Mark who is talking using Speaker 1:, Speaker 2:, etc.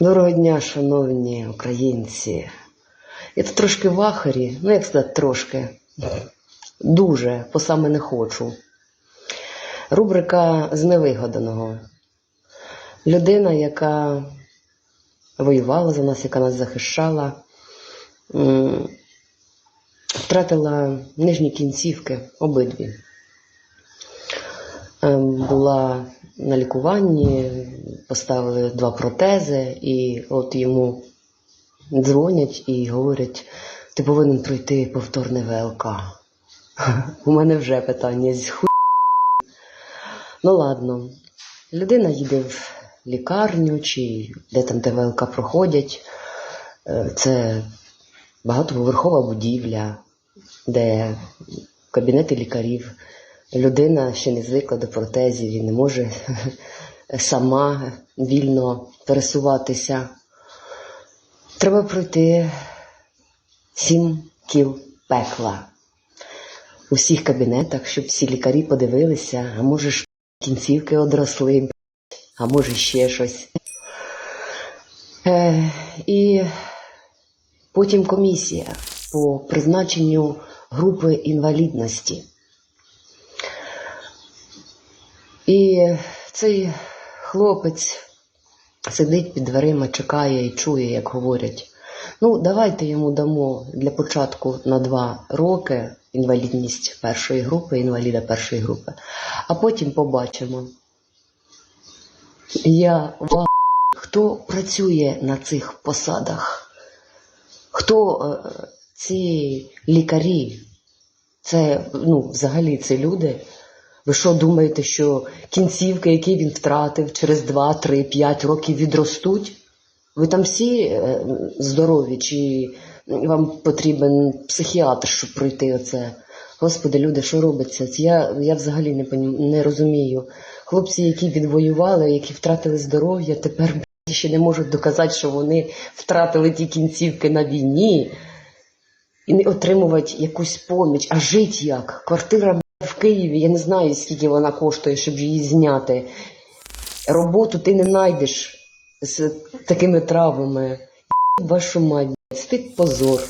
Speaker 1: Доброго дня, шановні українці. Я тут трошки в ахарі, ну як сказати, трошки. Дуже, по саме не хочу. Рубрика з невигаданого. Людина, яка воювала за нас, яка нас захищала, втратила нижні кінцівки обидві. Ем, Була на лікуванні, поставили два протези, і от йому дзвонять і говорять, ти повинен пройти повторне ВЛК. У мене вже питання з ху... Ну ладно, людина їде в лікарню чи де там де ВЛК проходять. Е, Це багатоповерхова будівля, де кабінети лікарів. Людина ще не звикла до протезів і не може сама вільно пересуватися. Треба пройти сім кіл пекла у всіх кабінетах, щоб всі лікарі подивилися, а може ж кінцівки одросли, а може ще щось. Е, і потім комісія по призначенню групи інвалідності. І цей хлопець сидить під дверима, чекає і чує, як говорять. Ну, давайте йому дамо для початку на два роки інвалідність першої групи, інваліда першої групи, а потім побачимо. Я ва- хто працює на цих посадах? Хто е, ці лікарі? Це ну, взагалі це люди. Ви що думаєте, що кінцівки, які він втратив через 2, 3, 5 років відростуть? Ви там всі е, здорові, чи вам потрібен психіатр, щоб пройти оце? Господи, люди, що робиться? Я, я взагалі не, не розумію. Хлопці, які відвоювали, які втратили здоров'я, тепер ще не можуть доказати, що вони втратили ті кінцівки на війні і не отримувати якусь поміч, а жити як? Квартира Києві, я не знаю, скільки вона коштує, щоб її зняти. Роботу ти не знайдеш з такими травами. Вашу мать, стид позор.